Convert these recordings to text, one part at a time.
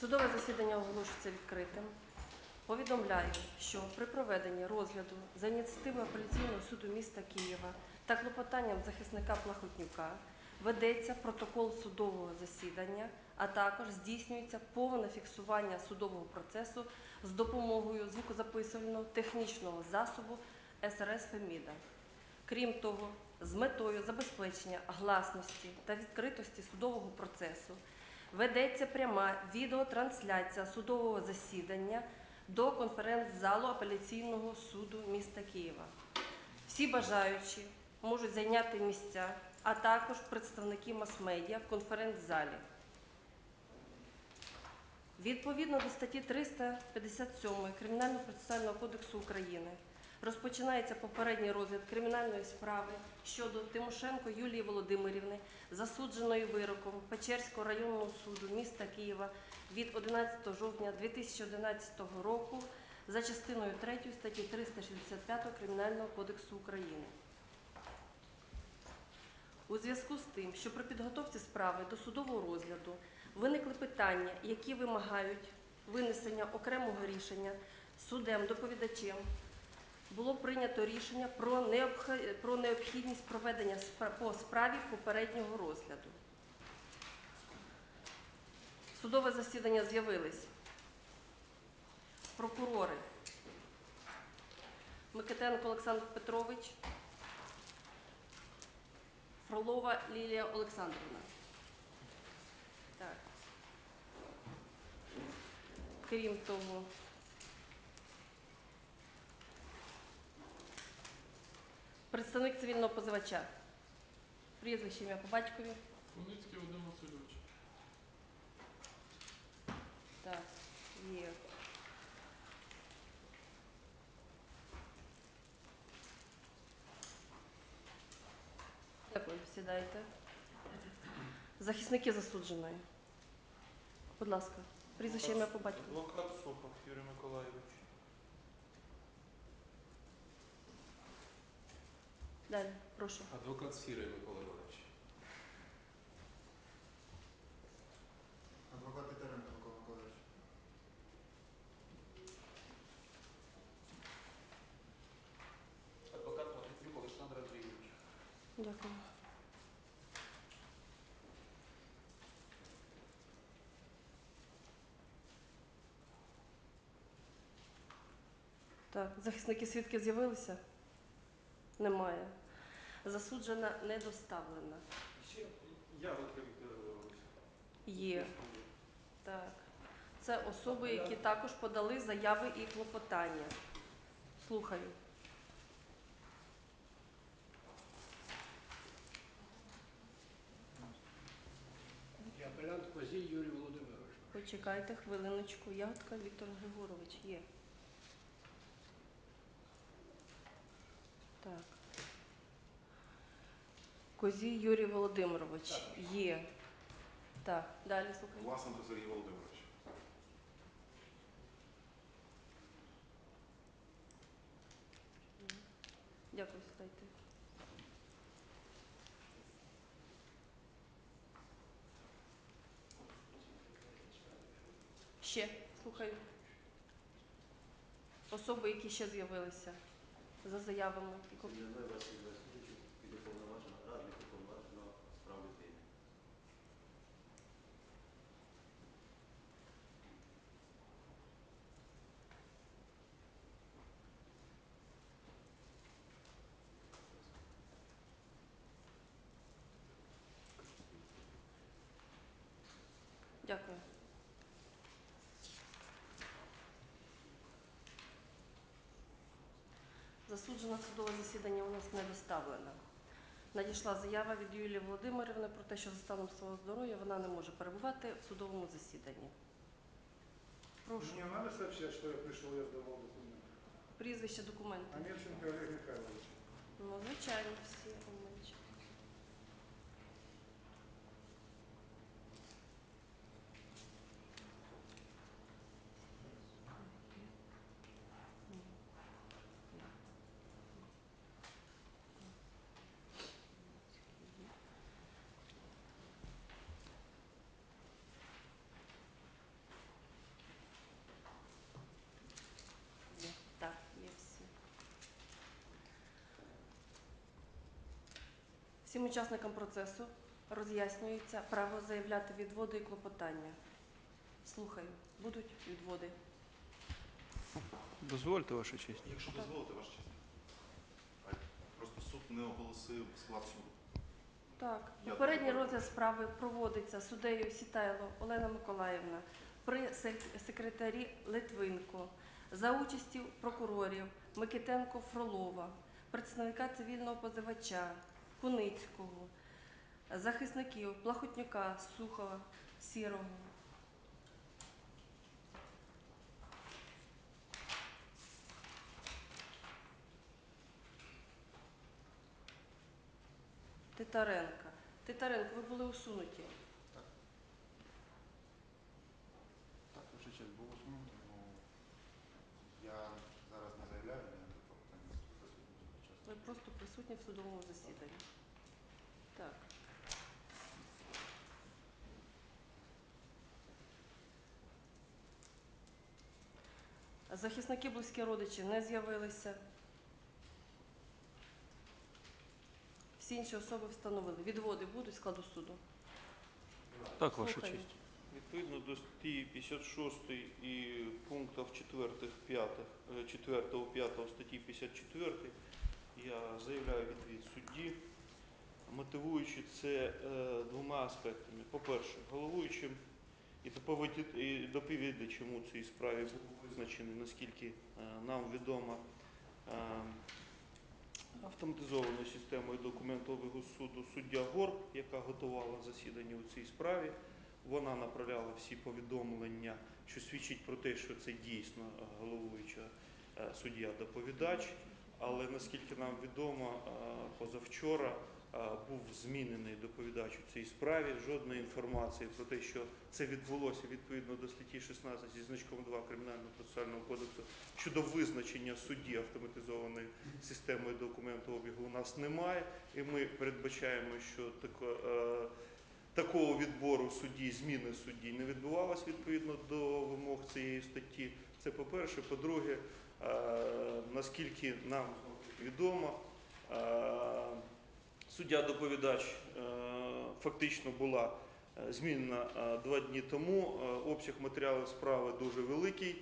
Судове засідання оголошується відкритим. Повідомляю, що при проведенні розгляду за ініціативи апеляційного суду міста Києва та клопотанням захисника Плахотнюка ведеться протокол судового засідання, а також здійснюється повне фіксування судового процесу з допомогою звукозаписувального технічного засобу СРС Феміда. Крім того, з метою забезпечення гласності та відкритості судового процесу ведеться пряма відеотрансляція судового засідання до конференц-залу апеляційного суду міста Києва. Всі бажаючі можуть зайняти місця, а також представники мас-медіа в конференц-залі. Відповідно до статті 357 Кримінально-процесуального кодексу України розпочинається попередній розгляд кримінальної справи щодо Тимошенко Юлії Володимирівни, засудженої вироком Печерського районного суду міста Києва від 11 жовтня 2011 року за частиною 3 статті 365 Кримінального кодексу України. У зв'язку з тим, що при підготовці справи до судового розгляду виникли питання, які вимагають винесення окремого рішення судем доповідачем, було прийнято рішення про, необхідність проведення по справі попереднього розгляду. Судове засідання з'явились прокурори Микитенко Олександр Петрович, Фролова Лілія Олександрівна. Так. Крім того, представник цивільного позивача. Прізвище ім'я по батькові. Куницький Вадим Васильович. Так, є. Дякую, сідайте. Захисники засудженої. Будь ласка, прізвище ім'я по батькові. Адвокат Сухов Юрій Миколайович. Далі, прошу. Адвокат Сірий Микола Іванович. Адвокат Титаренко Микола Миколаївич. Адвокат Платнюк Олександр Андрійович. Дякую. Так, захисники свідки з'явилися? Немає. Засуджена не доставлена. Ще Ягодка Віктор Григорович. Є. Так. Це особи, які також подали заяви і клопотання. Слухаю. Апелянт Козій Юрій Володимирович. Почекайте хвилиночку. Ягодка Віктор Григорович є. Так. Козій Юрій Володимирович є. Так, далі слухаю. Власенко Сергій Володимирович. Дякую, сідайте. Ще слухаю. Особи, які ще з'явилися за заявами. і уповноваженого радника уповноваженого з прав людини. Дякую. Засуджена судове засідання у нас не доставлено. Надійшла заява від Юлії Володимирівни про те, що за станом свого здоров'я вона не може перебувати в судовому засіданні. Прошу. Мне надо сообщать, что я пришел, я сдавал документы. Прізвище документи. Амельченко Олег Михайлович. Ну, звичайно, всі Всім учасникам процесу роз'яснюється право заявляти відводи і клопотання. Слухаю, будуть відводи. Дозвольте, ваша честь. Якщо дозволите, ваша честь. Просто суд не оголосив склад суду. Так, попередній розгляд справи проводиться суддею Сітайло Олена Миколаївна при секретарі Литвинко за участю прокурорів Микитенко Фролова, представника цивільного позивача Куницького, захисників Плахотнюка, Сухова, Сірого. Титаренка. Титаренко, ви були усунуті. Так, ваша честь, було усунуто, ну я зараз не заявляю ніяких клопотань присутності під час. Ви просто присутні в судовому засіданні. Так. Захисники близькі родичі не з'явилися. Всі інші особи встановили. Відводи будуть складу суду. Так, ваша Слухаю. честь. Відповідно до статті 56 і пунктів 4, 5, 4, 5 статті 54 я заявляю відвід судді, мотивуючи це е, двома аспектами. По-перше, головуючим і доповіді- доповідачем у цій справі був визначений, наскільки е, нам відомо, е, автоматизованою системою документообігу суду суддя Горб, яка готувала засідання у цій справі. Вона направляла всі повідомлення, що свідчить про те, що це дійсно головуюча е, суддя-доповідач. Але наскільки нам відомо, е, позавчора е, був змінений доповідач у цій справі. Жодної інформації про те, що це відбулося відповідно до статті 16 зі значком 2 Кримінального процесуального кодексу щодо визначення судді автоматизованою системою документообігу у нас немає. І ми передбачаємо, що тако, е, такого відбору судді, зміни судді не відбувалось відповідно до вимог цієї статті. Це по-перше. По-друге, наскільки нам відомо, е, суддя-доповідач е, фактично була е, змінена е, два дні тому. Е, Обсяг матеріалів справи дуже великий.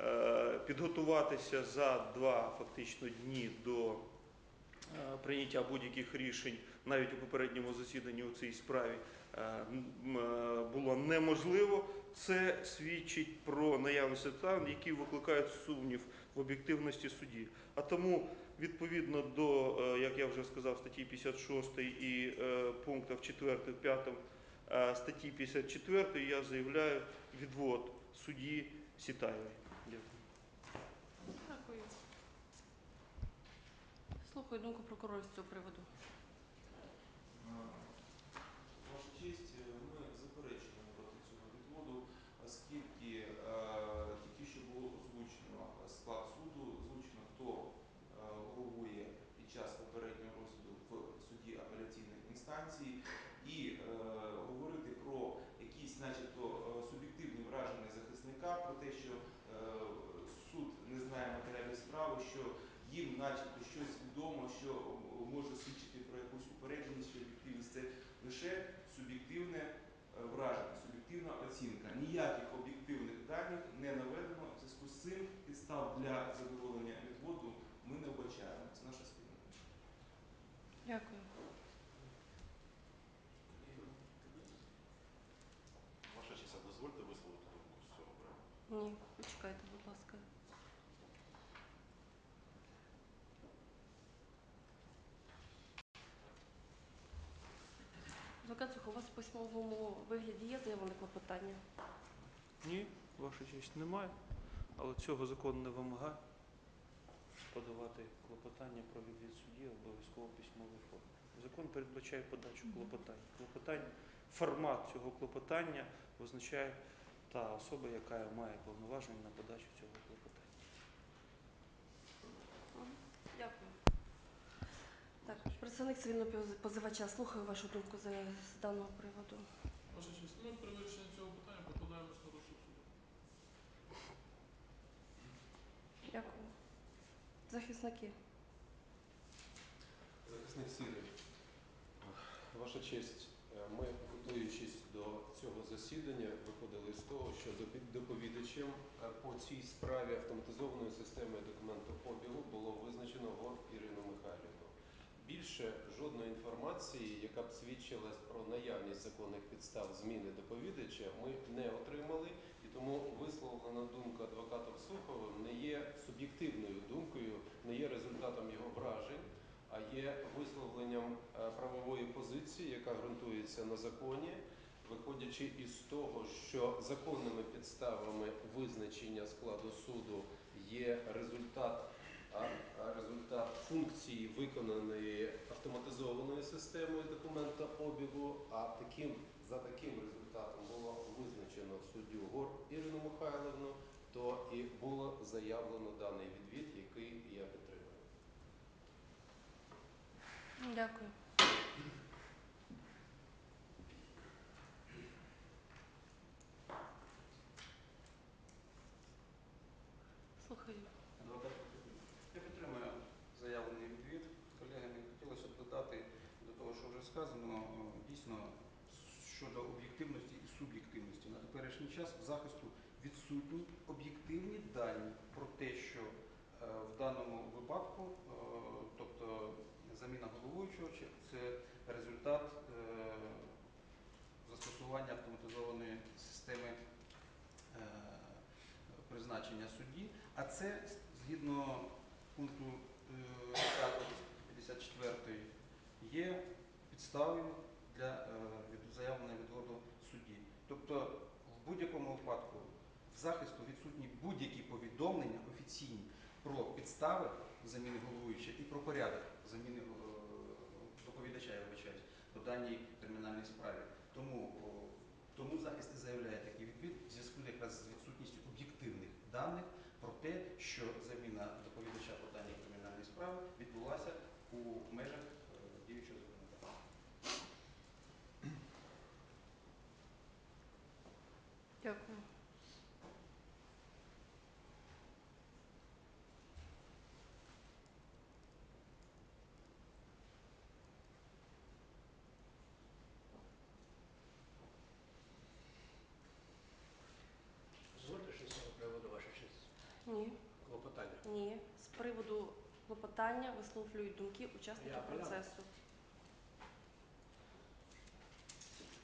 Е, Підготуватися за два фактично дні до е, прийняття будь-яких рішень навіть у попередньому засіданні у цій справі е, е, було неможливо. Це свідчить про наявність обставин, які викликають сумнів в об'єктивності судді. А тому, відповідно до, е, як я вже сказав, статті 56 і е, пунктів 4-5 е, статті 54 я заявляю відвод судді Сітаєвої. Дякую. Дякую. Слухаю думку прокурора з цього приводу. Ваша честь, е, ми заперечуємо проти цього відводу, оскільки е, тільки що було озвучено склад суду, озвучено, хто е, головує під час попереднього розгляду в суді апеляційної інстанції, і е, говорити про якісь, начебто, е, суб'єктивні враження захисника, про те, що е, суд не знає матеріалів справи, що їм, начебто, щось відомо, що е, може свідчити про якусь упередженість чи об'єктивність. Це лише суб'єктивне е, враження, суб'єктивна оцінка. Ніяких об'єктивних даних не наведено. В зв'язку з цим підстав для задоволення відводу ми не вбачаємо. Це наша спільна. Дякую. Ваша честь, дозвольте висловити думку з цього. Ні, почекайте, будь ласка. Адвокат Сухов, у вас в письмовому вигляді є заявлене клопотання? Ні, ваша честь немає, але цього закон не вимагає подавати клопотання про відвід судді обов'язково письмовій формі. Закон передбачає подачу клопотань. Клопотань, формат цього клопотання визначає та особа, яка має повноваження на подачу цього клопотання. Мгм. Дякую. Так, представник цивільного позивача, слухаю вашу думку з, даного приводу. Ваша честь, ми при вирішенні цього питання покладаємось на розсуд суду. Дякую. Захисники. Захисник Сірий. Ваша честь, е, ми, готуючись до цього засідання, виходили з того, що доповідачем е, по цій справі автоматизованої системи документообігу було визначено Горб Ірину Михайлівну. Більше жодної інформації, яка б свідчила про наявність законних підстав зміни доповідача, ми не отримали, і тому висловлена думка адвоката Сухова не є суб'єктивною думкою, не є результатом його вражень, а є висловленням е, правової позиції, яка ґрунтується на законі, виходячи із того, що законними підставами визначення складу суду є результат, а, результат функції виконаної автоматизованою системою документообігу, а таким за таким результатом було визначено суддю Гор Ірину Михайловну, то і було заявлено даний відвід, який я підтримую. Дякую. Слухаю. Адвокат Я підтримую заявлений відвід. Колеги, мені хотілося б додати до того, що вже сказано, е, дійсно щодо об'єктивності і суб'єктивності. На теперішній час в захисту відсутні об'єктивні дані про те, що е, в даному випадку, е, тобто заміна головуючого, це результат застосування автоматизованої системи призначення судді, а це згідно пункту е, 54 є підставою для е, заявлення відводу судді. Тобто в будь-якому випадку в захисту відсутні будь-які повідомлення офіційні про підстави заміни головуюча і про порядок заміни е, доповідача, я вибачаюсь, по даній кримінальній справі. Тому, тому захист і заявляє такий відвід в зв'язку якраз з відсутністю об'єктивних даних про те, що заміна доповідача по даній кримінальній справі відбулася Дякую. Дозвольте що з цього приводу ваша честь. Ні. Клопотання. Ні. З приводу клопотання висловлюють думки учасники Я апелянт. процесу.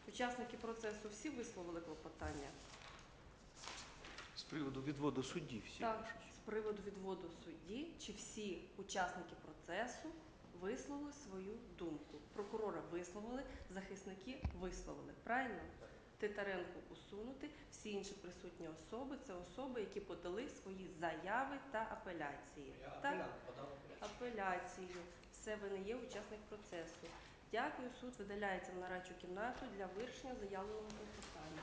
Учасники процесу всі висловили клопотання? Приводу відводу судді всі. Так, з приводу відводу судді, чи всі учасники процесу висловили свою думку. Прокурора висловили, захисники висловили. Правильно? Титаренко усунути, всі інші присутні особи це особи, які подали свої заяви та апеляції. Я Так? апелянт подав апеляцію. Апеляцію. Все, ви не є учасник процесу. Дякую, суд видаляється в нарадчу кімнату для вирішення заявленого клопотання.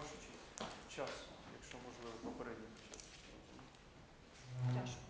Прошу честь. Час, якщо можливо, попередній час. Тяжко.